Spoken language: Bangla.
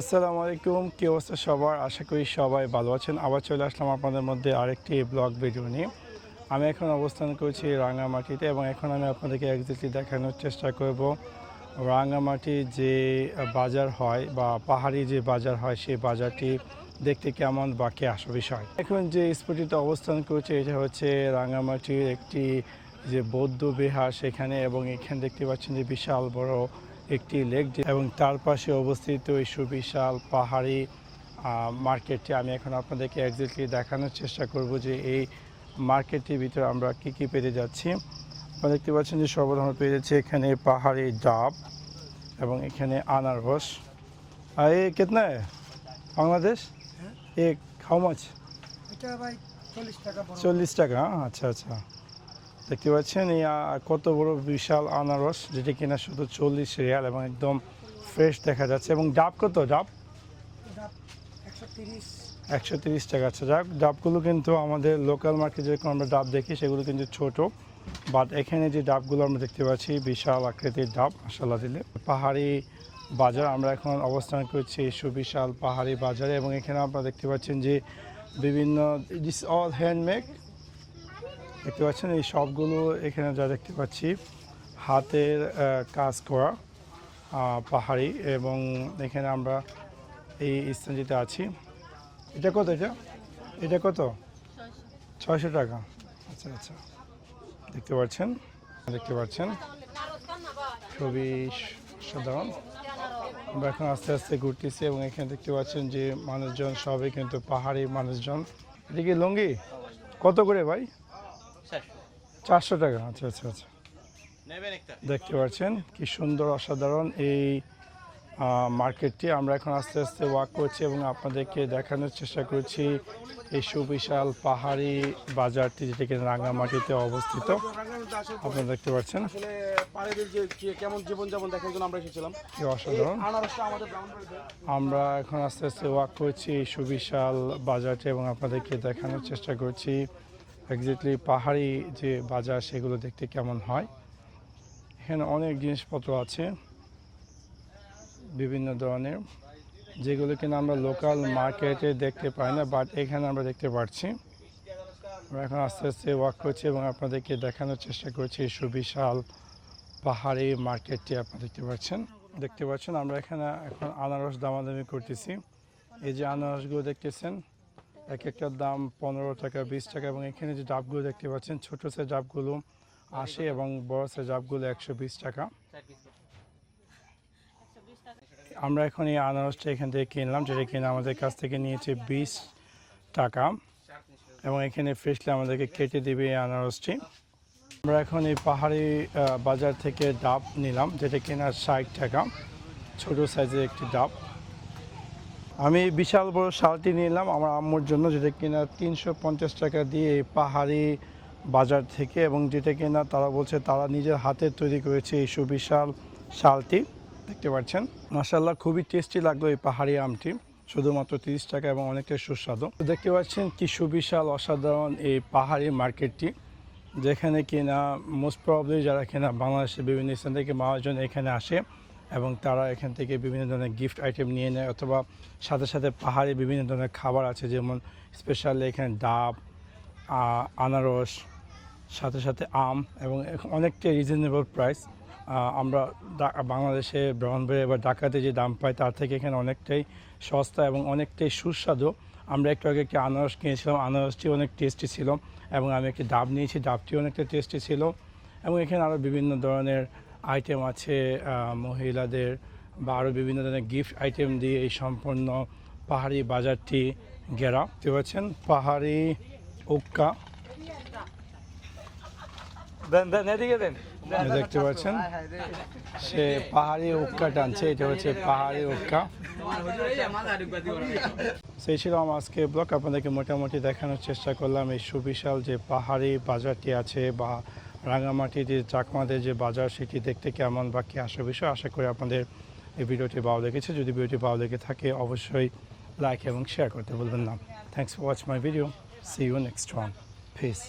আসসালামু আলাইকুম, কি অবস্থা সবার? আশা করি সবাই ভালো আছেন। আবার চলে আসলাম আপনাদের মধ্যে আরেকটি ব্লগ ভিডিও নিয়ে। আমি এখন অবস্থান করছি রাঙামাটিতে এবং এখন আমি আপনাদেরকে একজাক্টলি দেখানোর চেষ্টা করব। রাঙামাটি যে বাজার হয় বা পাহাড়ি যে বাজার হয়, সেই বাজারটি দেখতে কেমন বা কে আসো বিষয়? এখন যে স্পটিতে অবস্থান করছে, এটা হচ্ছে রাঙামাটির একটি যে বৌদ্ধ বিহার সেখানে এবং এখানে দেখতে পাচ্ছেন যে বিশাল বড় একটি লেক এবং তার পাশে অবস্থিত এই সুবিশাল পাহাড়ি মার্কেটটি। আমি এখন আপনাদেরকে একজাক্টলি দেখানোর চেষ্টা করব যে এই মার্কেটটির ভিতরে আমরা কি কি পেতে যাচ্ছি। আপনারা দেখতে পাচ্ছেন যে সর্বদা আমরা পেয়ে যাচ্ছি এখানে পাহাড়ি ডাব এবং এখানে আনারস। আর এ কেতনা? বাংলাদেশ? এ হাউ মাছ চল্লিশ টাকা আচ্ছা আচ্ছা। দেখতে পাচ্ছেন এই কত বড় বিশাল আনারস, যেটি কিনা শুধু চল্লিশ রিয়াল এবং একদম ফ্রেশ দেখা যাচ্ছে। এবং ডাব কত? ডাব? একশো তিরিশ টাকা। আচ্ছা যাক, ডাবগুলো কিন্তু আমাদের লোকাল মার্কেটে যেরকম আমরা ডাব দেখি, সেগুলো কিন্তু ছোট। বাট এখানে যে ডাবগুলো আমরা দেখতে পাচ্ছি, বিশাল আকৃতির ডাব মশলা দিলে। পাহাড়ি বাজার, আমরা এখন অবস্থান করছি সুবিশাল পাহাড়ি বাজারে। এবং এখানে আপনারা দেখতে পাচ্ছেন যে বিভিন্ন দিস অল হ্যান্ডমেড দেখতে পাচ্ছেন এই সবগুলো এখানে যা দেখতে পাচ্ছি, হাতের কাজ করা পাহাড়ি এবং এখানে আমরা এই স্থানটিতে আছি। এটা কত এটা? এটা কত? ছয়শো টাকা। আচ্ছা আচ্ছা। দেখতে পাচ্ছেন? দেখতে পাচ্ছেন? খুবই সাধারণ। আমরা এখন আস্তে আস্তে ঘুরতেছি এবং এখানে দেখতে পাচ্ছেন যে মানুষজন সবই কিন্তু পাহাড়ি মানুষজন। এটা কি লুঙ্গি? কত করে ভাই? চারশো টাকা আচ্ছা আচ্ছা আচ্ছা। দেখতে পাচ্ছেন কি সুন্দর অসাধারণ এই মার্কেটটি। আমরা এখন আস্তে আস্তে ওয়াক করছি এবং আপনাদেরকে দেখানোর চেষ্টা করছি এই সুবিশাল পাহাড়ি বাজারটি যেটা কিনা রাঙামাটিতে অবস্থিত। আপনারা দেখতে পাচ্ছেন। কেমন জীবনযাপন দেখার জন্য আমরা এসেছিলাম। কি অসাধারণ। আমরা এখন আস্তে আস্তে ওয়াক করছি এই সুবিশাল বাজারটি এবং আপনাদেরকে দেখানোর চেষ্টা করছি। একজাক্টলি পাহাড়ি যে বাজার, সেগুলো দেখতে কেমন হয়? এখানে অনেক জিনিসপত্র আছে, বিভিন্ন ধরনের, যেগুলো কিনা আমরা লোকাল মার্কেটে দেখতে পাই না বাট এখানে আমরা দেখতে পাচ্ছি আমরা এখন আস্তে আস্তে ওয়াক করছি এবং আপনাদেরকে দেখানোর চেষ্টা করছি সুবিশাল পাহাড়ি মার্কেটটি আপনারা দেখতে পাচ্ছেন। দেখতে পাচ্ছেন, আমরা এখানে এখন আনারস দামাদামি করতেছি। এই যে আনারসগুলো দেখতেছেন এক একটার দাম পনেরো টাকা, বিশ টাকা এবং এখানে যে ডাবগুলো দেখতে পাচ্ছেন, ছোটো সাইজ ডাবগুলো আশি এবং বড় সাইজ ডাবগুলো একশো বিশ টাকা। আমরা এখন এই আনারসটা এখান থেকে কিনলাম, যেটা কিনে আমাদের কাছ থেকে নিয়েছে বিশ টাকা এবং এখানে ফ্রেশলি আমাদেরকে কেটে দিবে এই আনারসটি। আমরা এখন এই পাহাড়ি বাজার থেকে ডাব নিলাম, যেটা কেনা ষাট টাকা। ছোট সাইজের একটি ডাব। আমি বিশাল বড় শালটি নিলাম আমার আম্মুর জন্য, যেটা কিনা তিনশো পঞ্চাশ টাকা দিয়ে পাহাড়ি বাজার থেকে, এবং যেটা কিনা তারা বলছে তারা নিজের হাতে তৈরি করেছে এই সুবিশাল শালটি। দেখতে পাচ্ছেন? মাসাল্লাহ খুবই টেস্টি লাগল এই পাহাড়ি আমটি। শুধুমাত্র তিরিশ টাকা এবং অনেকটা সুস্বাদু। দেখতে পাচ্ছেন কি সুবিশাল, অসাধারণ এই পাহাড়ি মার্কেটটি, যেখানে কিনা মোস্ট প্রবলি যারা কিনা বাংলাদেশের বিভিন্ন স্থান থেকে মানুষজন এখানে আসে এবং তারা এখান থেকে বিভিন্ন ধরনের গিফট আইটেম নিয়ে নেয় অথবা সাথে সাথে পাহাড়ে বিভিন্ন ধরনের খাবার আছে, যেমন স্পেশালি এখানে ডাব আনারস, সাথে সাথে আম এবং এখন অনেকটা রিজনেবল প্রাইস আমরা বাংলাদেশে ব্রাহ্মণবাড়ি বা ঢাকাতে যে দাম পাই তার থেকে এখানে অনেকটাই সস্তা এবং অনেকটাই সুস্বাদু। আমরা একটু আগে একটি আনারস কিনেছিলাম, আনারসটি অনেক টেস্টি ছিল এবং আমি একটি ডাব নিয়েছি ডাবটি অনেকটা টেস্টি ছিল এবং এখানে আরও বিভিন্ন ধরনের আইটেম আছে মহিলাদের বা আরও বিভিন্ন ধরনের গিফট আইটেম দিয়ে এই সম্পূর্ণ পাহাড়ি বাজারটি ঘেরা। দেখতে পাচ্ছেন পাহাড়ি উক্কা। দেখতে পাচ্ছেন সে পাহাড়ি উক্কা টানছে এটা হচ্ছে পাহাড়ি উক্কা। সেই ছিল আমার আজকে ব্লগ। আপনাদেরকে মোটামুটি দেখানোর চেষ্টা করলাম এই সুবিশাল যে পাহাড়ি বাজারটি আছে বা রাঙামাটি যে চাকমাদের যে বাজার, সেটি দেখতে কেমন বা কী আসে বিষয়? আশা করি আপনাদের এই ভিডিওটি ভালো লেগেছে। যদি ভিডিওটি ভালো লেগে থাকে, অবশ্যই লাইক এবং শেয়ার করতে বলবেন না। Thanks for watch my video see you next one peace